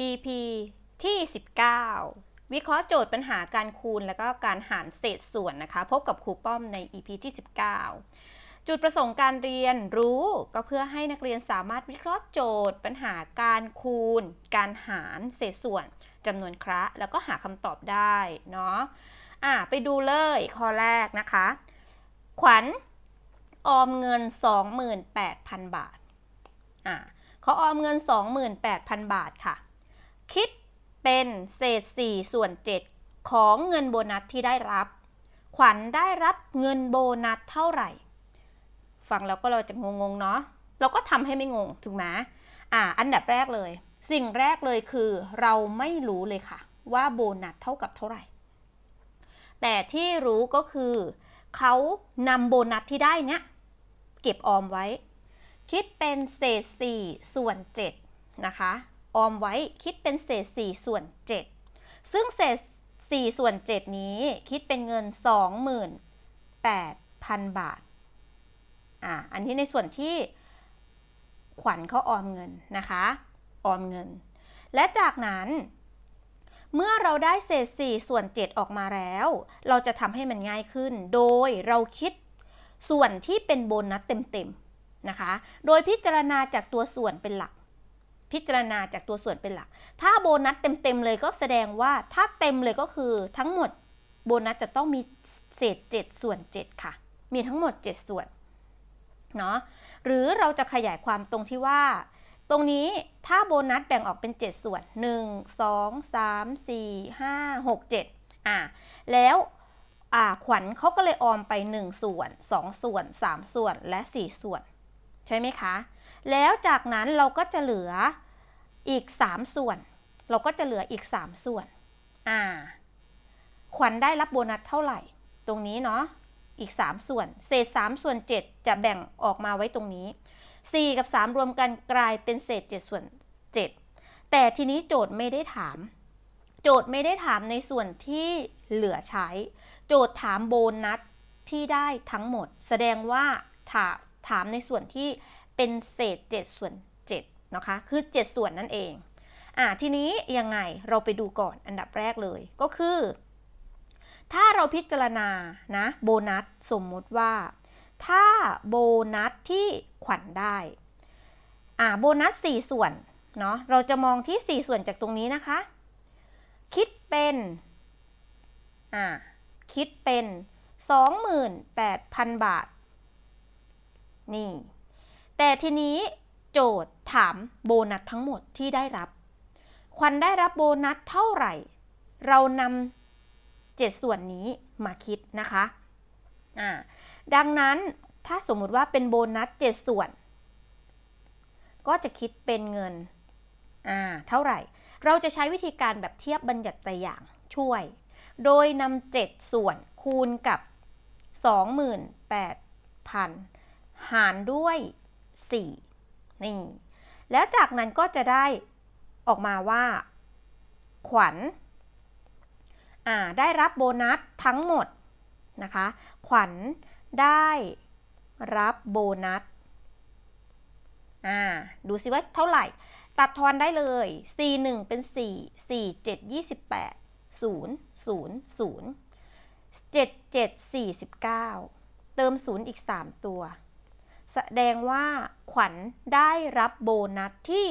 EP ที่ 19 วิเคราะห์โจทย์ปัญหาการคูณ และก็การหารเศษส่วนนะคะ พบกับครูป้อมใน EP ที่ 19 จุดประสงค์การเรียนรู้ก็เพื่อให้นักเรียนสามารถวิเคราะห์โจทย์ ปัญหาการคูณ การหารเศษส่วนจำนวนคระแล้วก็หาคำตอบได้เนาะอะไปดูเลยข้อแรกนะคะ ขวัญออมเงิน 28,000 บาทอะเขาออมเงิน 28,000 บาทค่ะ คิดเป็นเศษ 4 ส่วน 7 ของเงินโบนัสที่ได้รับ ขวัญได้รับเงินโบนัสเท่าไหร่ ฟังแล้วก็เราจะงงๆเนาะเราก็ทำให้ไม่งงถูกไหมอ่า อันดับแรกเลย สิ่งแรกเลยคือ เราไม่รู้เลยค่ะ ว่าโบนัสเท่ากับเท่าไหร่ แต่ที่รู้ก็คือเขานำโบนัสที่ได้เนี้ยเก็บออมไว้ คิดเป็นเศษ 4 ส่วน 7 นะคะ ออมไว้คิดเป็นเศษ 4 ส่วน 7 ซึ่งเศษ 4 ส่วน 7 นี้คิดเป็นเงิน 28,000 บาท อ่า อันนี้ในส่วนที่ขวัญเขาออมเงินนะคะ ออมเงิน และจากนั้น เมื่อเราได้เศษ 4 ส่วน 7 ออกมาแล้ว เราจะทำให้มันง่ายขึ้น โดยเราคิดส่วนที่เป็นโบนัสเต็มๆนะคะ โดยพิจารณาจากตัวส่วนเป็นหลัก พิจารณาจากตัวส่วนเป็นหลัก ถ้าโบนัสเต็มๆเลยก็แสดงว่าถ้าเต็มเลยก็คือทั้งหมดโบนัสจะต้องมีเศษ 7 ส่วน 7 ค่ะ มีทั้งหมด 7 ส่วนเนาะหรือเราจะขยายความตรงที่ว่า ตรงนี้ถ้าโบนัสแบ่งออกเป็น 7 ส่วน 1 2 3 4 5 6 7อ่าแล้วอ่าขวัญเขาก็เลยออมไป 1 ส่วน 2 ส่วน 3 ส่วนและ 4 ส่วน ใช่ไหมคะ แล้วจากนั้นเราก็จะเหลือ อีก 3 ส่วน เราก็จะเหลืออีก 3 ส่วน อ่า ขวัญได้รับโบนัสเท่าไหร่ ตรงนี้เนาะ อีก 3 ส่วน เศษ 3 ส่วน 7 จะแบ่งออกมาไว้ตรงนี้ 4 กับ 3 รวมกันกลายเป็นเศษ 7 ส่วน 7 แต่ทีนี้โจทย์ไม่ได้ถาม โจทย์ไม่ได้ถามในส่วนที่เหลือใช้ โจทย์ถามโบนัสที่ได้ทั้งหมด แสดงว่าถามถามในส่วนที่เป็นเศษ 7 ส่วน 7 นะคะ คือ 7 ส่วนนั่นเอง อ่าทีนี้ยังไงเราไปดูก่อนอันดับแรกเลยก็คือ ถ้าเราพิจารณานะโบนัสสมมุติว่า ถ้าโบนัสที่ขวัญได้อ่าโบนัส 4 ส่วนเนาะเราจะมองที่ 4 ส่วนจากตรงนี้นะคะ คิดเป็นอ่าคิดเป็น 28,000 บาท นี่ แต่ทีนี้โจทย์ ถามโบนัสทั้งหมดที่ได้รับ ควันได้รับโบนัสเท่าไหร่ เรานำเจ็ดส่วนนี้มาคิดนะคะอ่าดังนั้นถ้าสมมุติว่าเป็นโบนัสเจ็ดส่วน ก็จะคิดเป็นเงินอ่าเท่าไหร่ เราจะใช้วิธีการแบบเทียบบัญญัติตัวอย่างช่วย โดยนำเจ็ดส่วนคูณกับ 28,000 หารด้วย 4 นี่ แล้วจากนั้นก็จะได้ออกมาว่า ขวัญได้รับโบนัสทั้งหมดนะคะ ขวัญได้รับโบนัสดูสิว่าเท่าไหร่ ตัดทอนได้เลย 4 1 เป็น 4 4 7 28 0 0 0 7 7 49 เติม 0 อีก 3 ตัว แสดงว่าขวัญได้รับโบนัสที่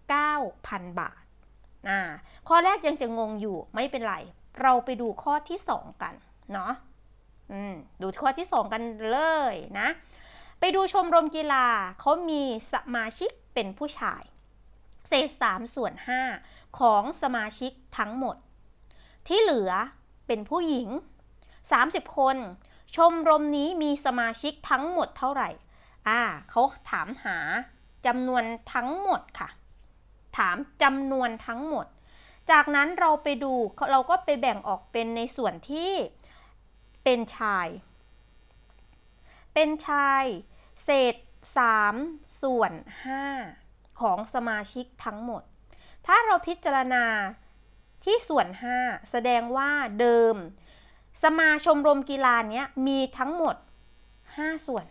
49,000 บาทอ่าข้อแรกยังจะงงอยู่ไม่เป็นไร เราไปดูข้อที่ 2 กัน เนาะดูข้อที่ 2 กันเลยนะ ไปดูชมรมกีฬาเขามีสมาชิกเป็นผู้ชาย เศษ3ส่วน5ของสมาชิกทั้งหมด ที่เหลือเป็นผู้หญิง 30 คน ชมรมนี้มีสมาชิกทั้งหมดเท่าไหร่ อ่าเขาถามหาจำนวนทั้งหมดค่ะ ถามจำนวนทั้งหมด จากนั้นเราไปดูเราก็ไปแบ่งออกเป็นในส่วนที่เป็นชาย เป็นชาย เศษ 3 ส่วน 5 ของสมาชิกทั้งหมด ถ้าเราพิจารณาที่ส่วน 5 แสดงว่าเดิม สมาชมรมกีฬาเนี้ยมีทั้งหมด 5 ส่วน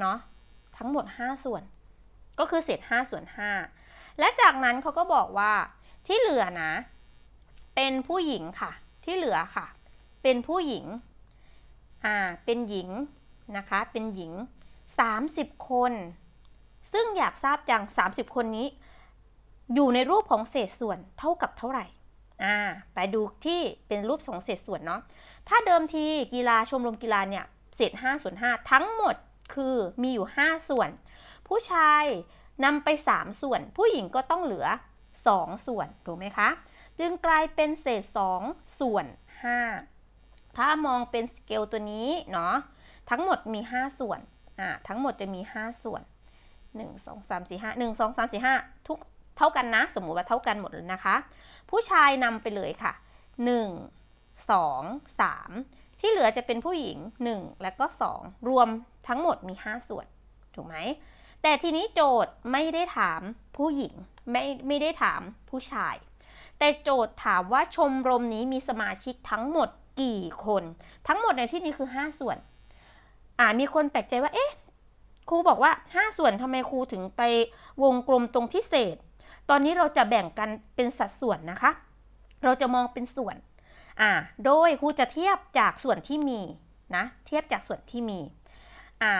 เนาะทั้งหมด 5 ส่วน ก็คือเศษ5ส่วน 5 และจากนั้นเขาก็บอกว่าที่เหลือนะ เป็นผู้หญิงค่ะ ที่เหลือค่ะ เป็นผู้หญิงอ่าเป็นหญิงนะคะ เป็นหญิง 30 คน ซึ่งอยากทราบจัง 30 คนนี้ อยู่ในรูปของเศษส่วนเท่ากับเท่าไหร่อ่าไปดูที่เป็นรูปของเศษส่วนเนาะ ถ้าเดิมทีกีฬาชมรมกีฬาเนี่ยเศษ5ส่วน5ทั้งหมดคือมีอยู่ 5 ส่วน ผู้ชายนำไป 3 ส่วน ผู้หญิงก็ต้องเหลือ 2 ส่วนถูกไหมคะ จึงกลายเป็นเศษ 2 ส่วน 5 ถ้ามองเป็นสเกลตัวนี้เนาะทั้งหมดมี 5 ส่วนอ่าทั้งหมดจะมี 5 ส่วน 1 2 3 4 5 1 2 3 4 5 ทุกเท่ากันนะ สมมุติว่าเท่ากันหมดเลยนะคะ ผู้ชายนำไปเลยค่ะ 1 2 3 ที่เหลือจะเป็นผู้หญิง 1 และก็ 2 รวมทั้งหมดมี 5 ส่วน ถูกไหม แต่ทีนี้โจทย์ไม่ได้ถามผู้หญิง ไม่ไม่ได้ถามผู้ชาย แต่โจทย์ถามว่าชมรมนี้มีสมาชิกทั้งหมดกี่คน ทั้งหมดในที่นี้คือ 5 ส่วน อ่ามีคนแปลกใจว่าเอ๊ะครูบอกว่า 5 ส่วนทำไมครูถึงไปวงกลมตรงที่เศษ ตอนนี้เราจะแบ่งกันเป็นสัดส่วนนะคะ เราจะมองเป็นส่วน อ่าโดยครูจะเทียบจากส่วนที่มีนะเทียบจากส่วนที่มีอ่า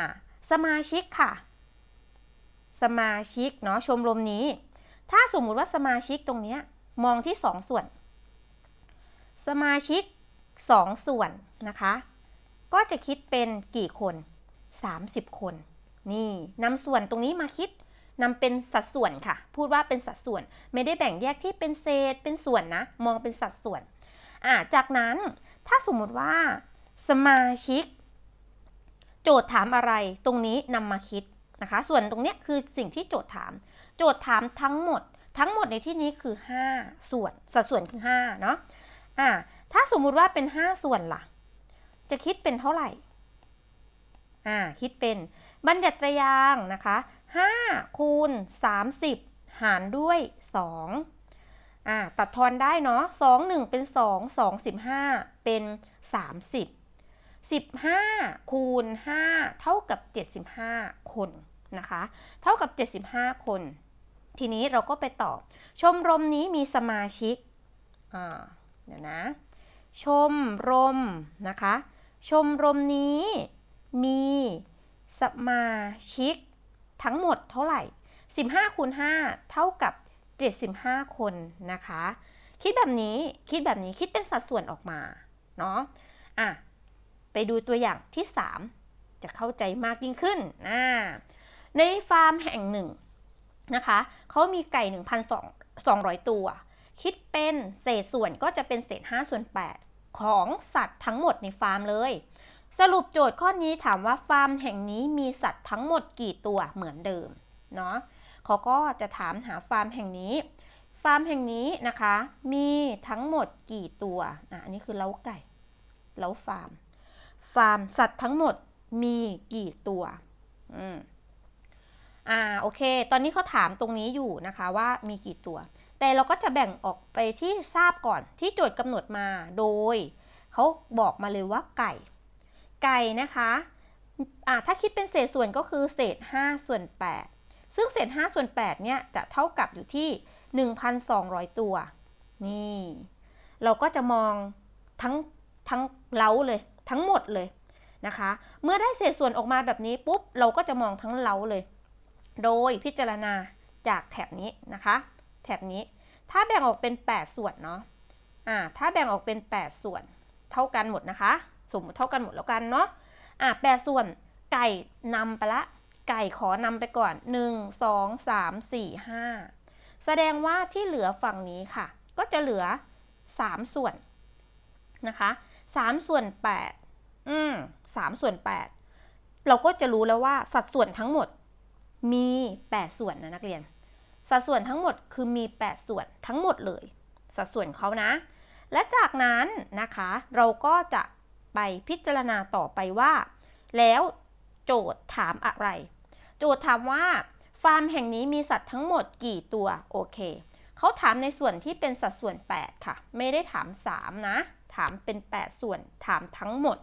สมาชิกค่ะ สมาชิกเนาะชมรมนี้ ถ้าสมมุติว่าสมาชิกตรงเนี้ยมองที่สองส่วน สมาชิกสองส่วนนะคะ ก็จะคิดเป็นกี่คน 30 คน นี่นำส่วนตรงนี้มาคิดนำเป็นสัดส่วนค่ะ พูดว่าเป็นสัดส่วนไม่ได้แบ่งแยกที่เป็นเศษเป็นส่วนนะ มองเป็นสัดส่วน อ่าจากนั้นถ้าสมมติว่าสมาชิก โจทย์ถามอะไรตรงนี้นำมาคิดนะคะ ส่วนตรงเนี้ยคือสิ่งที่โจทย์ถาม โจทย์ถามทั้งหมด ทั้งหมดในที่นี้คือ 5 ส่วน สัดส่วนคือ5เนาะอ่าถ้าสมมุติว่าเป็น 5 ส่วนล่ะ จะคิดเป็นเท่าไหร่อ่าคิดเป็นบัญญัติยางนะคะ5คูณ30 หารด้วย 2 อ่าตัดทอนได้เนาะ2 1เป็น2 2 15เป็น30 15คูณ5เท่ากับ75คนนะคะ เท่ากับ75คน ทีนี้เราก็ไปตอบ ชมรมนี้มีสมาชิกอ่าเดี๋ยวนะ ชมรมนะคะ ชมรมนี้มีสมาชิกทั้งหมดเท่าไหร่ 15คูณ5เท่ากับ 75 คนนะคะ คิดแบบนี้คิดแบบนี้คิดเป็นสัดส่วนออกมาเนาะอะไปดูตัวอย่างที่ 3 จะเข้าใจมากยิ่งขึ้นนะในฟาร์มแห่งหนึ่งนะคะเขามีไก่ 1,200 ตัว คิดเป็นเศษส่วนก็จะเป็นเศษ 5 ส่วน 8 ของสัตว์ทั้งหมดในฟาร์มเลย สรุปโจทย์ข้อนี้ถามว่าฟาร์มแห่งนี้มีสัตว์ทั้งหมดกี่ตัวเหมือนเดิมเนาะ เขาก็จะถามหาฟาร์มแห่งนี้ ฟาร์มแห่งนี้นะคะ มีทั้งหมดกี่ตัวอะอันนี้คือเล้าไก่ เล้าฟาร์ม ฟาร์มสัตว์ทั้งหมดมีกี่ตัวอืมอ่าโอเค ตอนนี้เขาถามตรงนี้อยู่นะคะว่ามีกี่ตัว แต่เราก็จะแบ่งออกไปที่ทราบก่อนที่โจทย์กำหนดมาโดยเขาบอกมาเลยว่าไก่ ไก่นะคะอ่าถ้าคิดเป็นเศษส่วนก็คือเศษ 5 ส่วน 8 ซึ่งเศษ5ส่วน8เนี่ยจะเท่ากับอยู่ที่ 1,200 ตัว นี่ เราก็จะมองทั้งทั้งเล้าเลย ทั้งหมดเลยนะคะ เมื่อได้เศษส่วนออกมาแบบนี้ปุ๊บ เราก็จะมองทั้งเล้าเลย โดยพิจารณาจากแถบนี้นะคะ แถบนี้ ถ้าแบ่งออกเป็น 8 ส่วนเนาะ อ่า ถ้าแบ่งออกเป็น 8 ส่วน เท่ากันหมดนะคะ สมมติเท่ากันหมดแล้วกันเนาะ อะ8ส่วนไก่นำไปละ ไก่ขอนำไปก่อน 1 2 3 4 5 แสดงว่าที่เหลือฝั่งนี้ค่ะ ก็จะเหลือ 3 ส่วนนะคะ3ส่วน 8 อืม3ส่วน 8 เราก็จะรู้แล้วว่าสัดส่วนทั้งหมดมี 8 ส่วนนะนักเรียน สัดส่วนทั้งหมดคือมี 8 ส่วนทั้งหมดเลย สัดส่วนเขานะ และจากนั้นนะคะ เราก็จะไปพิจารณาต่อไปว่า แล้วโจทย์ถามอะไร โจทย์ถามว่า ฟาร์มแห่งนี้มีสัตว์ทั้งหมดกี่ตัว โอเค เขาถามในส่วนที่เป็นสัดส่วน 8 ค่ะ ไม่ได้ถาม 3 นะ ถามเป็น 8 ส่วน ถามทั้งหมด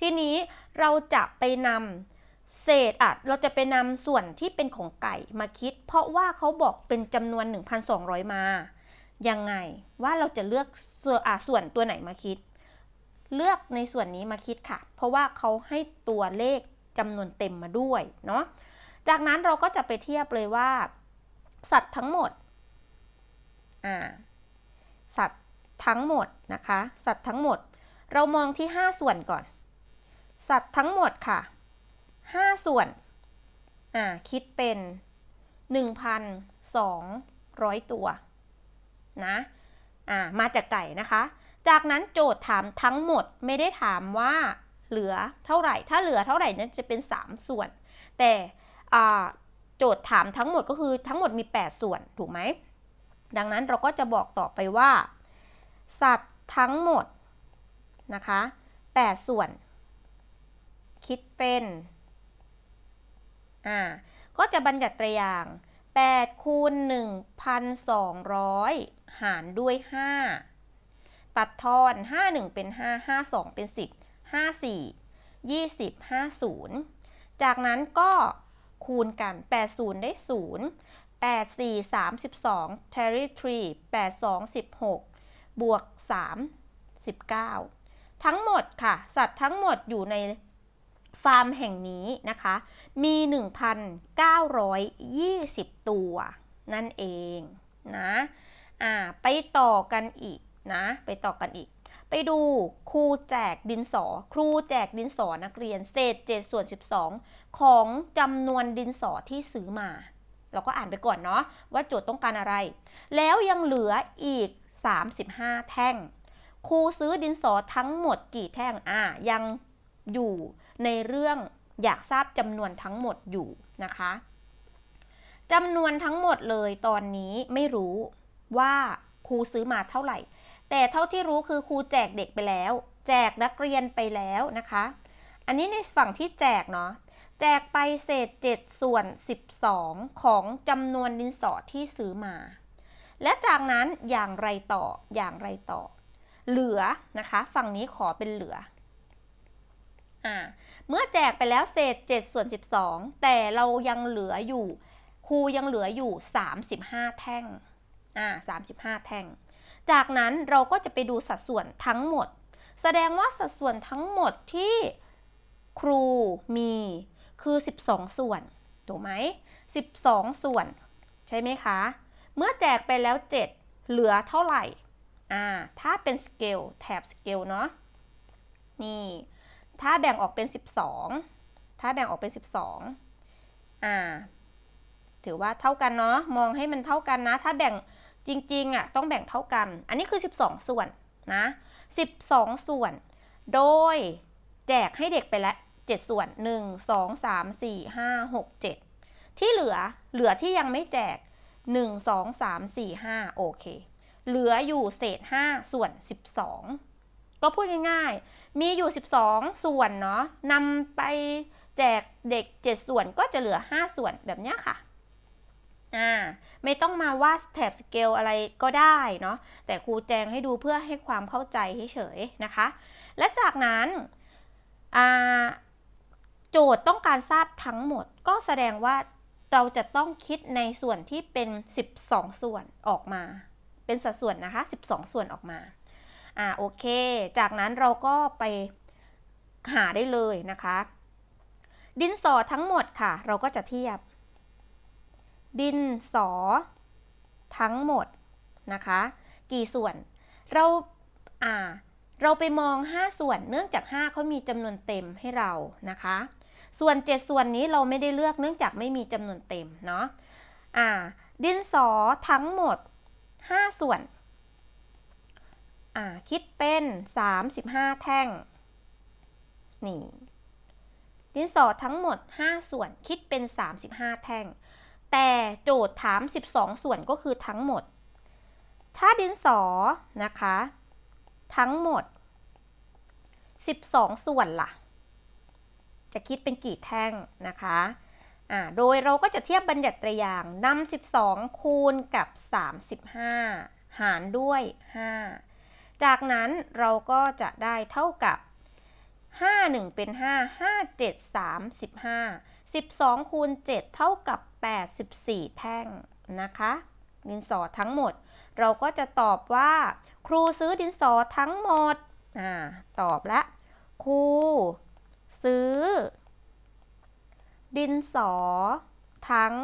ทีนี้เราจะไปนำเศษอะเราจะไปนำส่วนที่เป็นของไก่มาคิด เพราะว่าเขาบอกเป็นจำนวน 1,200 มา ยังไงว่าเราจะเลือกส่วนอะส่วนตัวไหนมาคิด เลือกในส่วนนี้มาคิดค่ะ เพราะว่าเขาให้ตัวเลข จำนวนเต็มมาด้วยเนาะจากนั้นเราก็จะไปเทียบเลยว่า สัตว์ทั้งหมดอ่าสัตว์ทั้งหมดนะคะ สัตว์ทั้งหมด เรามองที่ 5 ส่วนก่อน สัตว์ทั้งหมดค่ะ 5 ส่วนอ่าคิดเป็น 1,200 ตัวนะอ่ามาจากไก่นะคะ จากนั้นโจทย์ถามทั้งหมดไม่ได้ถามว่า เหลือเท่าไหร่ ถ้าเหลือเท่าไหร่นั้นจะเป็น 3 ส่วน แต่โจทย์ถามทั้งหมดก็คือทั้งหมดมี 8 ส่วนถูกไหม ดังนั้นเราก็จะบอกต่อไปว่า สัตว์ทั้งหมดนะคะ 8 ส่วน คิดเป็นอ่าก็จะบัญญัติตัวอย่าง8คูณ1,200 หารด้วย 5 ตัดทอน 5 1 เป็น 5 5 2 เป็น 10 5 4 20 50 จากนั้นก็คูณกัน 8 0 ได้ 0 8 4 32 territory 8 2 16 บวก 3 19 ทั้งหมดค่ะ สัตว์ทั้งหมดอยู่ในฟาร์มแห่งนี้นะคะ มี 1,920 ตัวนั่นเองนะ อ่า ไปต่อกันอีกนะ ไปต่อกันอีก ไปดูครูแจกดินสอ ครูแจกดินสอนักเรียนเศษ7ส่วน12 ของจำนวนดินสอที่ซื้อมา เราก็อ่านไปก่อนเนาะว่าโจทย์ต้องการอะไร แล้วยังเหลืออีก 35 แท่ง ครูซื้อดินสอทั้งหมดกี่แท่งอ่ายังอยู่ในเรื่องอยากทราบจำนวนทั้งหมดอยู่นะคะจำนวนทั้งหมดเลยตอนนี้ไม่รู้ว่าครูซื้อมาเท่าไหร่ แต่เท่าที่รู้คือครูแจกเด็กไปแล้ว แจกนักเรียนไปแล้วนะคะ อันนี้ในฝั่งที่แจกเนาะแจกไปเศษ 7 ส่วน 12 ของจำนวนดินสอที่ซื้อมา และจากนั้นอย่างไรต่ออย่างไรต่อ เหลือนะคะ ฝั่งนี้ขอเป็นเหลืออ่าเมื่อแจกไปแล้วเศษ 7 ส่วน 12 แต่เรายังเหลืออยู่ครูยังเหลืออยู่ 35 แท่งอ่า35 แท่ง จากนั้นเราก็จะไปดูสัดส่วนทั้งหมด แสดงว่าสัดส่วนทั้งหมดที่ครูมีคือ 12 ส่วน ถูกไหม 12 ส่วน ใช่ไหมคะ เมื่อแจกไปแล้ว 7 เหลือเท่าไหร่ อ่า ถ้าเป็นสเกลแถบสเกลเนาะ นี่ ถ้าแบ่งออกเป็น 12 ถ้าแบ่งออกเป็น 12 อ่า ถือว่าเท่ากันเนาะ มองให้มันเท่ากันนะ ถ้าแบ่ง จริงๆอะต้องแบ่งเท่ากัน อันนี้คือ 12 ส่วนนะ12 ส่วน โดยแจกให้เด็กไปแล้ว7ส่วน 1 2 3 4 5 6 7 ที่เหลือเหลือที่ยังไม่แจก 1 2 3 4 5 โอเค เหลืออยู่เศษ 5 ส่วน 12 ก็พูดง่ายๆ มีอยู่ 12 ส่วนเนาะนำไปแจกเด็ก 7 ส่วนก็จะเหลือ 5 ส่วนแบบนี้ค่ะ อ่าไม่ต้องมาวาดแถบสเกลอะไรก็ได้เนาะแต่ครูแจงให้ดูเพื่อให้ความเข้าใจเฉยๆนะคะ และจากนั้นโจทย์ต้องการทราบทั้งหมด ก็แสดงว่าเราจะต้องคิดในส่วนที่เป็น 12 ส่วนออกมา เป็นสัดส่วนนะคะ 12 ส่วนออกมาอ่าโอเค จากนั้นเราก็ไปหาได้เลยนะคะ ดินสอทั้งหมดค่ะ เราก็จะเทียบ ดินสอ ทั้งหมดนะคะ กี่ส่วน เราอ่าเราไปมอง 5 ส่วนเนื่องจาก 5เขามีจำนวนเต็มให้เรานะคะ ส่วน 7 ส่วนนี้เราไม่ได้เลือกเนื่องจากไม่มีจำนวนเต็มเนาะอ่า ดินสอทั้งหมด 5 ส่วนอ่าคิดเป็น 35 แท่ง นี่ ดินสอทั้งหมด 5 ส่วนคิดเป็น 35 แท่ง แต่โจทย์ถาม 12 ส่วนก็คือทั้งหมด ถ้าดินสอนะคะ ทั้งหมด 12 ส่วนล่ะ จะคิดเป็นกี่แท่งนะคะอ่าโดยเราก็จะเทียบบัญญัติตัวอย่างนำ12 คูณกับ 35 หารด้วย 5 จากนั้นเราก็จะได้เท่ากับ 5 1 เป็น 5 5 7 35 12 คูณ 7 เท่ากับ 84 แท่งนะคะ ดินสอทั้งหมด เราก็จะตอบว่า ครูซื้อดินสอทั้งหมด อ่า ตอบละ ครู ซื้อ ดินสอ ทั้ง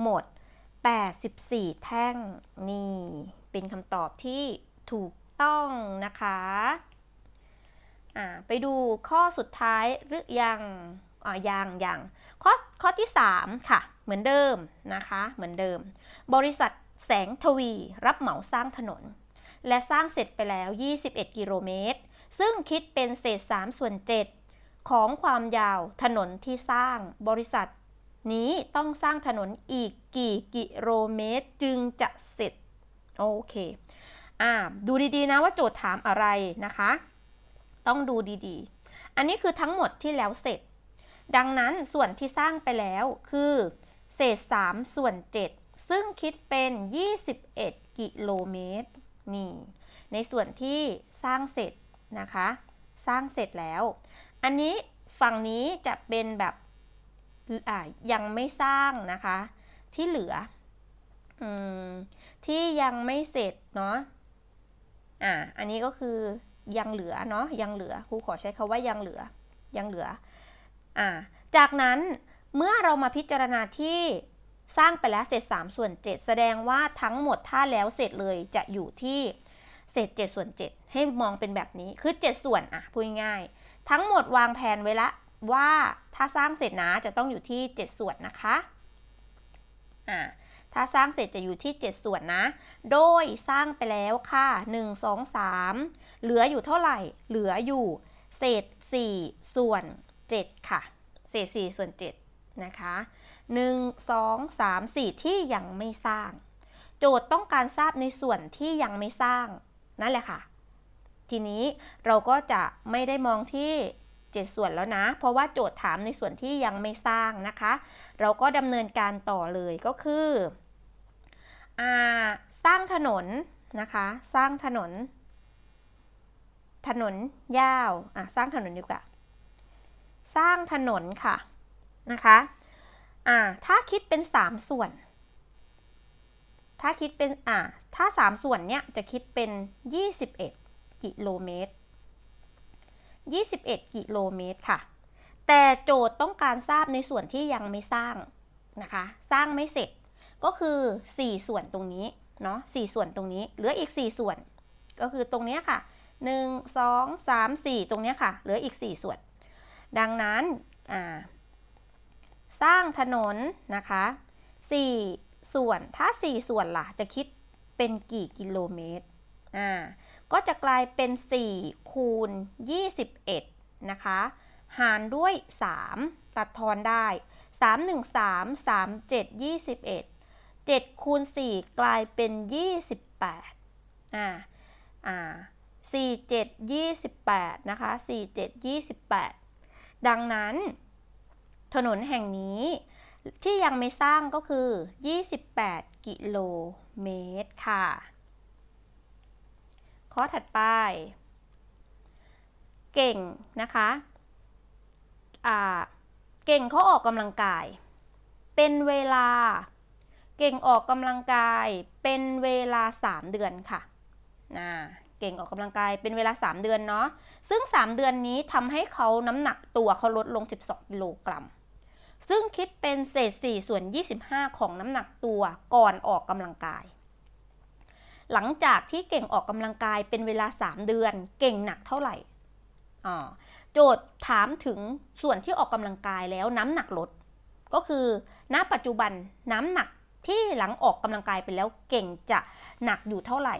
หมด 84 แท่ง นี่ เป็นคำตอบที่ถูกต้องนะคะ อ่า ไปดูข้อสุดท้ายหรือยัง อ่ายังยังข้อข้อที่ 3 ค่ะ เหมือนเดิมนะคะ เหมือนเดิม บริษัทแสงทวีรับเหมาสร้างถนน และสร้างเสร็จไปแล้ว 21 กิโลเมตร ซึ่งคิดเป็นเศษ 3 ส่วน 7 ของความยาวถนนที่สร้างบริษัทนี้ต้องสร้างถนนอีกกี่กิโลเมตรจึงจะเสร็จ โอเค อ่า ดูดีๆนะว่าโจทย์ถามอะไรนะคะ ต้องดูดีๆ อันนี้คือทั้งหมดที่แล้วเสร็จ ดังนั้นส่วนที่สร้างไปแล้วคือ เศษ 3 ส่วน 7 ซึ่งคิดเป็น 21 กิโลเมตร นี่ ในส่วนที่สร้างเสร็จนะคะ สร้างเสร็จแล้ว อันนี้ฝั่งนี้จะเป็นแบบยังไม่สร้างนะคะ ที่เหลืออที่ยังไม่เสร็จเนาะอ่าอันนี้ก็คือยังเหลือเนาะยังเหลือครูขอใช้คาว่ายังเหลือยังเหลือ อ่าจากนั้นเมื่อเรามาพิจารณาที่สร้างไปแล้วเศษ3ส่วน 7 แสดงว่าทั้งหมดถ้าแล้วเสร็จเลยจะอยู่ที่เศษ7ส่วน 7 ให้มองเป็นแบบนี้คือ 7 ส่วนอะพูดง่ายทั้งหมดวางแผนไว้ละว่าถ้าสร้างเสร็จนะจะต้องอยู่ที่ 7 ส่วนนะคะอ่าถ้าสร้างเสร็จจะอยู่ที่ 7 ส่วนนะ โดยสร้างไปแล้วค่ะ 1 2 3 เหลืออยู่เท่าไหร่ เหลืออยู่เศษ 4 ส่วน 7 ค่ะ เศษ 4 ส่วน 7 นะคะ 1 2 3 4 ที่ยังไม่สร้าง โจทย์ต้องการทราบในส่วนที่ยังไม่สร้าง นั่นแหละค่ะ ทีนี้เราก็จะไม่ได้มองที่ 7 ส่วนแล้วนะ เพราะว่าโจทย์ถามในส่วนที่ยังไม่สร้างนะคะ เราก็ดำเนินการต่อเลยก็คืออสร้างถนนนะคะ สร้างถนน ถนนยาว อะ สร้างถนนดีกว่า สร้างถนนค่ะนะคะอ่าถ้าคิดเป็น 3 ส่วน ถ้าคิดเป็นอ่าถ้า 3 ส่วนเนี้ยจะคิดเป็น 21 กิโลเมตร 21 กิโลเมตรค่ะ แต่โจทย์ต้องการทราบในส่วนที่ยังไม่สร้างนะคะ สร้างไม่เสร็จ ก็คือ 4 ส่วนตรงนี้เนาะ4ส่วนตรงนี้ เหลืออีก 4 ส่วน ก็คือตรงนี้ค่ะ 1 2 3 4 ตรงนี้ค่ะ เหลืออีก 4 ส่วน ดังนั้นสร้างถนนนะคะ4ส่วนถ้า 4 ส่วนล่ะ จะคิดเป็นกี่กิโลเมตรอ่าก็จะกลายเป็น 4 คูณ 21 นะคะ หารด้วย 3 ตัดทอนได้ 3 1 3 3 7 21 7 คูณ 4 กลายเป็น 28อ่าอ่า4 7 28 นะคะ 4 7 28 ดังนั้น ถนนแห่งนี้ที่ยังไม่สร้างก็คือ 28 กิโลเมตรค่ะ ข้อถัดไป เก่งนะคะเก่งเขาออกกำลังกาย เป็นเวลา เก่งออกกำลังกายเป็นเวลา 3 เดือนค่ะนะ เก่งออกกำลังกายเป็นเวลา 3 เดือนเนาะซึ่ง 3 เดือนนี้ทำให้เขาน้ำหนักตัวเขาลดลง 12กิโลกรัมซึ่งคิดเป็นเศษ 4 ส่วน 25 ของน้ำหนักตัวก่อนออกกำลังกาย หลังจากที่เก่งออกกำลังกายเป็นเวลา 3 เดือน เก่งหนักเท่าไหร่โจทย์ถามถึงส่วนที่ออกกำลังกายแล้วน้ำหนักลด ก็คือ ณ ปัจจุบันน้ำหนักที่หลังออกกำลังกายไปแล้วเก่งจะหนักอยู่เท่าไหร่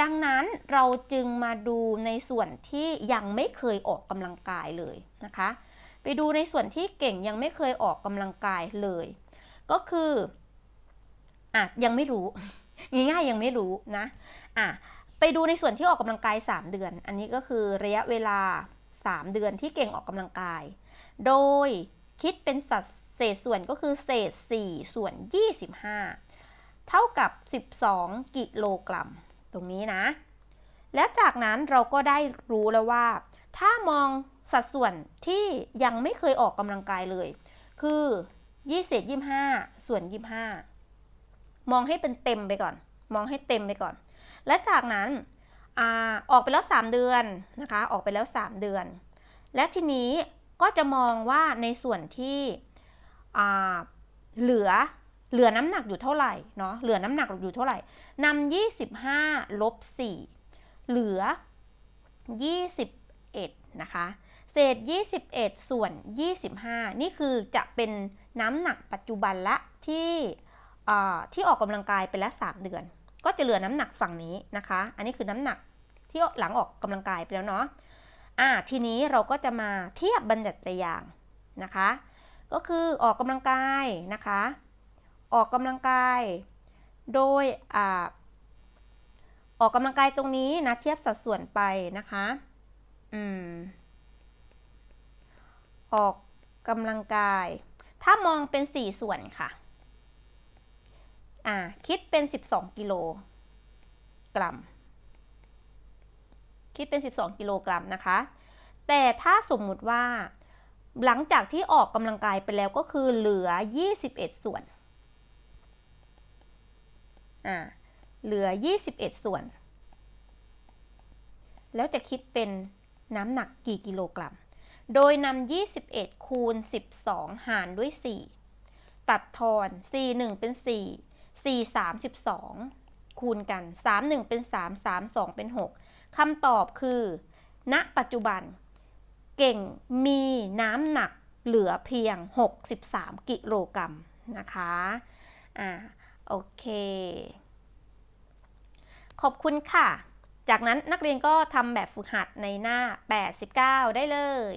ดังนั้นเราจึงมาดูในส่วนที่ยังไม่เคยออกกำลังกายเลยนะคะ ไปดูในส่วนที่เก่งยังไม่เคยออกกำลังกายเลย ก็คืออะยังไม่รู้ ง่ายๆยังไม่รู้นะอะไปดูในส่วนที่ออกกำลังกาย 3 เดือน อันนี้ก็คือระยะเวลา 3 เดือนที่เก่งออกกำลังกาย โดยคิดเป็นสัดเศษส่วนก็คือเศษ 4 ส่วน 25 เท่ากับ 12 กิโลกรัม ตรงนี้นะ และจากนั้นเราก็ได้รู้แล้วว่า ถ้ามองสัดส่วนที่ยังไม่เคยออกกำลังกายเลย คือยี่สิบยี่ห้าส่วนยี่ห้ามองให้เป็นเต็มไปก่อน มองให้เต็มไปก่อน และจากนั้นอออกไปแล้ว 3 เดือนนะคะ ออกไปแล้ว 3 เดือน และทีนี้ก็จะมองว่าในส่วนที่เหลือ เหลือน้ำหนักอยู่เท่าไหร่เนาะเหลือน้ำหนักอยู่เท่าไหร่นำ25 ลบ 4 เหลือ 21 นะคะ เศษ 21 ส่วน 25 นี่คือจะเป็นน้ำหนักปัจจุบันละที่ที่ออกกำลังกายไปแล้ว3เดือน ก็จะเหลือน้ำหนักฝั่งนี้นะคะ อันนี้คือน้ำหนักที่หลังออกกำลังกายไปแล้วเนาะอ่าทีนี้เราก็จะมาเทียบบัญญัติอย่างนะคะ ก็คือออกกำลังกายนะคะ ออกกำลังกาย โดยอออกกำลังกายตรงนี้นะเทียบสัดส่วนไปนะคะอืมออกกำลังกาย ถ้ามองเป็น 4 ส่วนค่ะ อ่า คิดเป็น 12 กิโลกรัม คิดเป็น 12 กิโลกรัมนะคะ แต่ถ้าสมมุติว่า หลังจากที่ออกกำลังกายไปแล้วก็คือเหลือ 21 ส่วน อ่าเหลือ 21 ส่วน แล้วจะคิดเป็นน้ำหนักกี่กิโลกรัม โดยนำ21 คูณ 12 หารด้วย 4 ตัดทอน 4 1 เป็น 4 4 3 12 คูณกัน 3 1 เป็น 3 3 2 เป็น 6คำตอบคือ ณ ปัจจุบัน เก่งมีน้ำหนักเหลือเพียง 63 กิโลกรัมนะคะ อ่า โอเค ขอบคุณค่ะ จากนั้นนักเรียนก็ทำแบบฝึกหัดในหน้า 89 ได้เลย